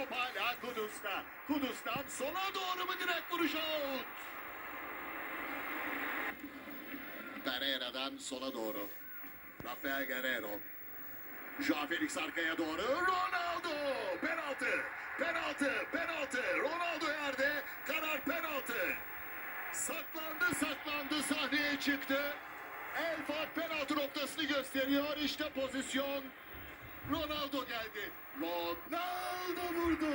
Top hala Kudüs'ta. Kudüs'ten sola doğru mu direkt vuruş out? Pereira'dan sola doğru. Rafael Guerrero. Joao Felix arkaya doğru. Ronaldo! Penaltı! Penaltı! Penaltı! Ronaldo yerde. Karar penaltı. Saklandı saklandı sahneye çıktı. El Fat penaltı noktasını gösteriyor. İşte pozisyon. Ronaldo geldi. Ronaldo vurdu.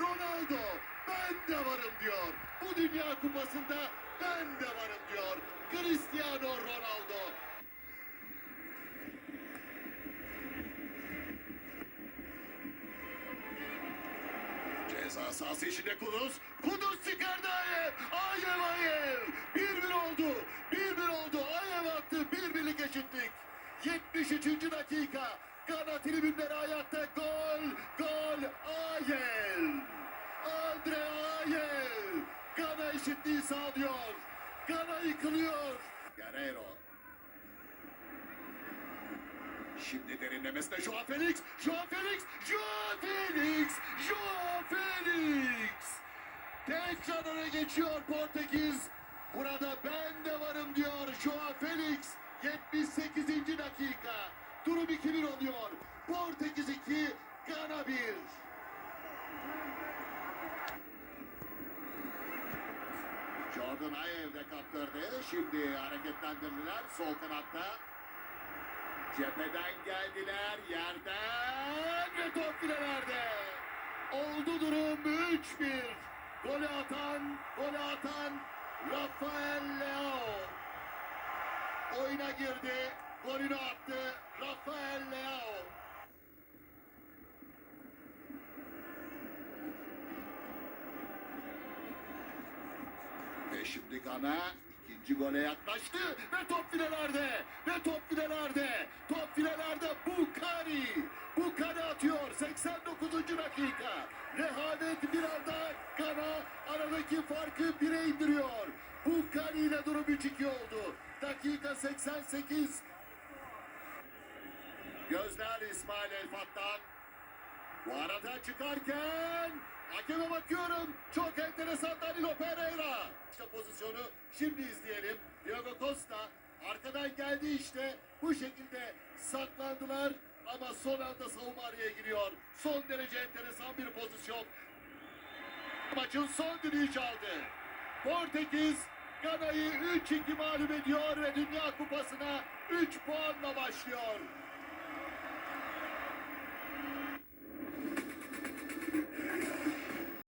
Ronaldo ben de varım diyor. Bu dünya kupasında ben de varım diyor. Cristiano Ronaldo. Ceza sahası içinde Kudüs. Kudüs çıkardı Ayev. Ayev Ayev. 1-1 oldu. 1-1 oldu. Ayev attı. 1-1'lik eşitlik. 73. dakika. Tribünleri ayakta. Gol. Gol. Ayev. Andre Ayev. Gana eşitliği sağlıyor. Gana yıkılıyor. Guerrero. Şimdi derinlemesine Joao Felix, Joao Felix, Joao Felix, Joao Felix. Tekrarına geçiyor Portekiz. Burada ben de varım diyor Joao Felix. 78. dakika. Durum 2-1 oluyor. Portekiz 2, Gana 1. Jordan Ayew de kaptırdı. Şimdi hareketlendirdiler sol kanatta. Cepheden geldiler yerden ve top filelerde. Oldu durum 3-1. Golü atan, golü atan Rafael Leao. Oyuna girdi, golünü attı Rafael Leao. Ve şimdi Gana ikinci gole yaklaştı ve top filelerde ve top filelerde top filelerde Bukari Bukari atıyor 89. dakika rehavet bir anda Gana aradaki farkı bire indiriyor Bukari ile durum 3-2 oldu dakika 88 Gözler İsmail Elfat'tan bu arada çıkarken hakeme bakıyorum. Çok enteresan Danilo Pereira. İşte pozisyonu şimdi izleyelim. Diego Costa arkadan geldi işte. Bu şekilde saklandılar ama son anda savunma araya giriyor. Son derece enteresan bir pozisyon. Maçın son düdüğü çaldı. Portekiz Gana'yı 3-2 mağlup ediyor ve Dünya Kupası'na 3 puanla başlıyor.